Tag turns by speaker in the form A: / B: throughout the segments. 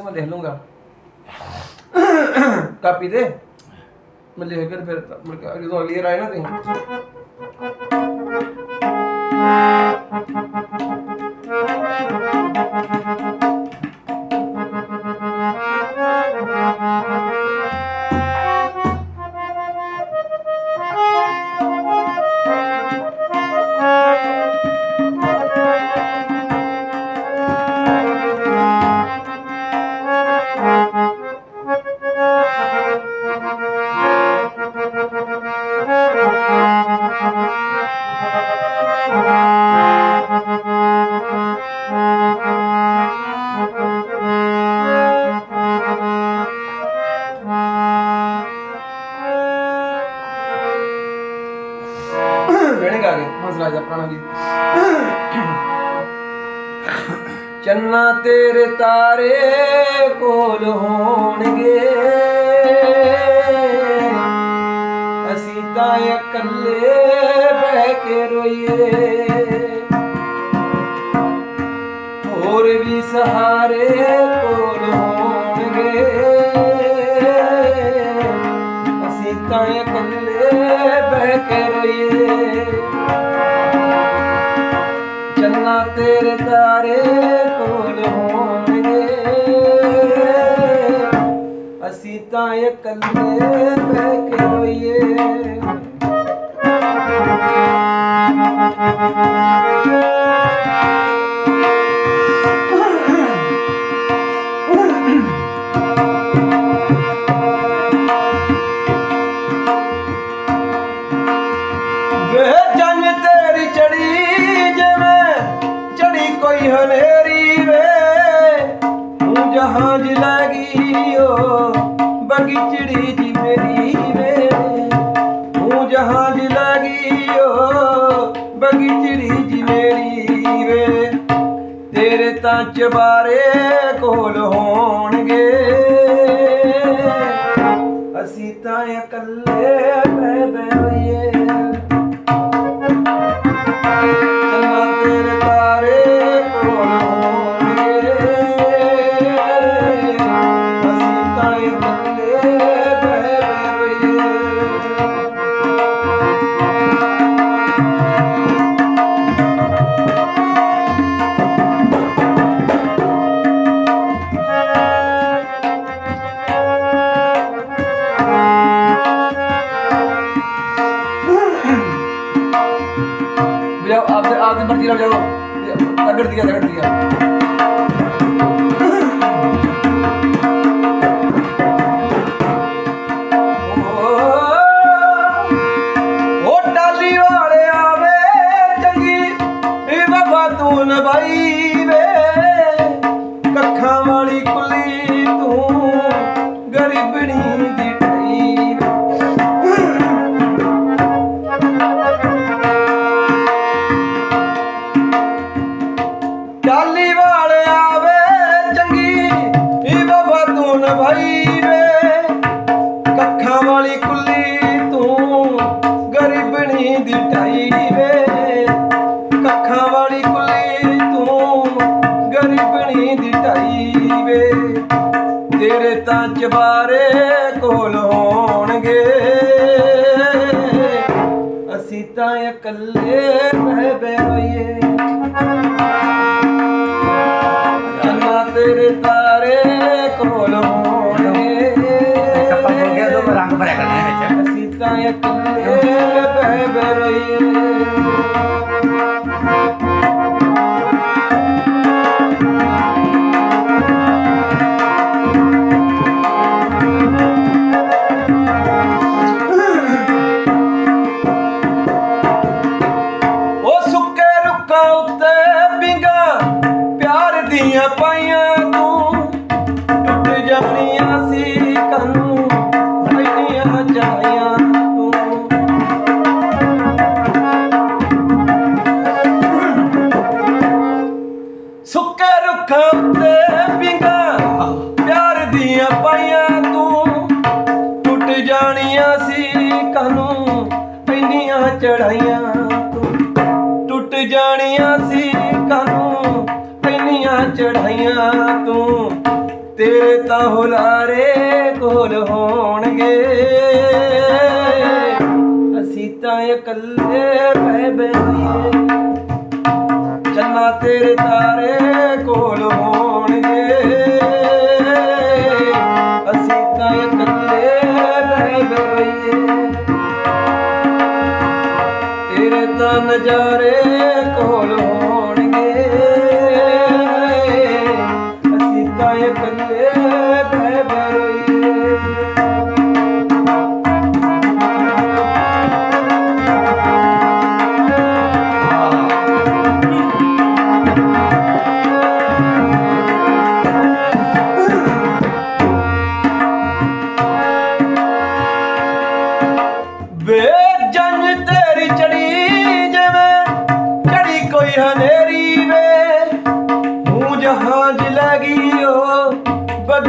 A: ਤੇ ਮੈਂ ਲਿਖ ਲੂੰਗਾ। ਕਾਪੀ ਤੇ? ਮੈਂ ਲਿਖ ਕੇ ਫਿਰ ਮੁੜ ਕੇ ਜਦੋਂ ਅਗਲੀ ਵਾਰ ਆਏ ਨਾ ਤੁਸੀਂ। ਚੰਨਾ ਤੇਰੇ ਤਾਰੇ ਕੋਲ ਹੋਣਗੇ। ਅਸੀਂ ਤਾਂ ਇਕੱਲੇ ਬਹਿ ਕੇ ਰੋਈਏ। ਹੋਰ ਵੀ ਸਹਾਰੇ ਤਾਂ ਇਕੱਲੇ ਬਹਿ ਕੇ ਰੋਈਏ। ਵੇ ਤੇਰੀ ਚੜੀ ਜਿਵੇਂ, ਚੜੀ ਕੋਈ ਹਨੇਰੀ ਵੇ। ਤੂੰ ਜਹਾਜ਼ ਲੈ ਗਈ ਓ। ਬਗੀਚੜੀ ਜੀ ਮੇਰੀ ਵੇ। ਤੂੰ ਜਹਾਜ਼ ਲੈ ਗਈ ਓ ਬਗੀਚੜੀ ਜੀ ਮੇਰੀ ਵੇ। ਤੇਰੇ ਤਾਂ ਚਬਾਰੇ ਕੋਲ ਹੋਣਗੇ। ਅਸੀਂ ਤਾਂ ਇਕੱਲੇ ਬਹਿ ਬਹਿ తీరం లేదు తగ్గడు తీయ తగ్గడు తీయ ਗਰੀਬਣੀ ਦੀ ਢਾਈ ਵੇ ਤੇਰੇ ਤਾਂ ਚਬਾਰੇ ਕੋਲ ਹੋਣਗੇ। ਅਸੀਂ ਤਾਂ ਇਕੱਲੇ ਬਹਿ ਬਹਿ ਐਨੀਆਂ ਚੜਾਈਆਂ ਤੂੰ। ਟੁੱਟ ਜਾਣੀਆਂ ਸੀ ਕਾਨੂੰ ਇੰਨੀਆਂ ਚੜਾਈਆਂ ਤੂੰ। ਤੇਰੇ ਤਾਂ ਹੁਲਾਰੇ ਕੋਲ ਹੋਣਗੇ। ਅਸੀਂ ਤਾਂ ਇਕੱਲੇ ਪੈ ਬਹਿਈਏ ਚੰਨਾ ਤੇਰੇ ਤਾਰੇ ਕੋਲ ਹੋਣਗੇ। ਅਸੀਂ ਤਾਂ ਇਕੱਲੇ ਬਹਿ ਬਹਿਈਏ ਤੇਰੇ ਨਜ਼ਾਰੇ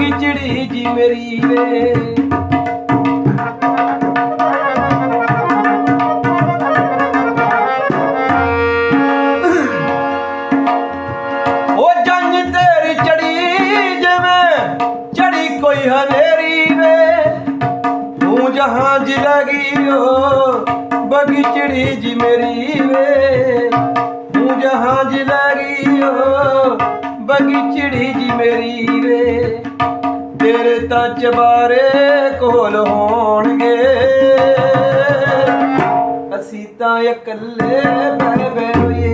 A: ਬਗੀ ਜੀ ਮੇਰੀ ਵੇ। ਚੜੀ ਚੜੀ ਕੋਈ ਹਨੇਰੀ ਵੇ। ਤੂੰ ਜਹਾਂ ਜ ਲਗੀ ਓ, ਬਗੀਚਿੜੀ ਜੀ ਮੇਰੀ ਵੇ। ਤੂੰ ਜਹਾਂ ਜ ਲਗੀ ਓ, ਬਗੀਚਿੜੀ ਜੀ ਮੇਰੀ ਵੇ। ਤੇਰੇ ਤਾਂ ਚਬਾਰੇ ਕੋਲ ਹੋਣਗੇ। ਅਸੀਂ ਤਾਂ ਇਕੱਲੇ ਬਹਿ ਬਹਿ ਰੋਈਏ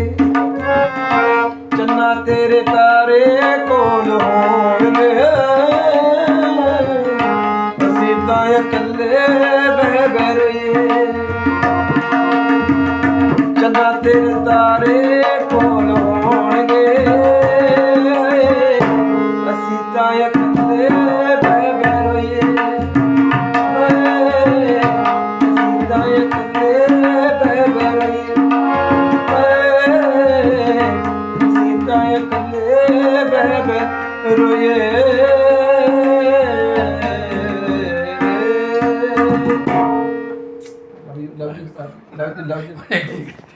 A: ਚੰਨਾ ਤੇਰੇ ਤਾਰੇ ਕੋਲ ਹੋਣਗੇ। ਅਸੀਂ ਤਾਂ ਇਕੱਲੇ ਬਹਿ ਬਹਿ ਰਹੀਏ। ਚੰਨਾ ਤੇਰੇ ਤਾਰੇ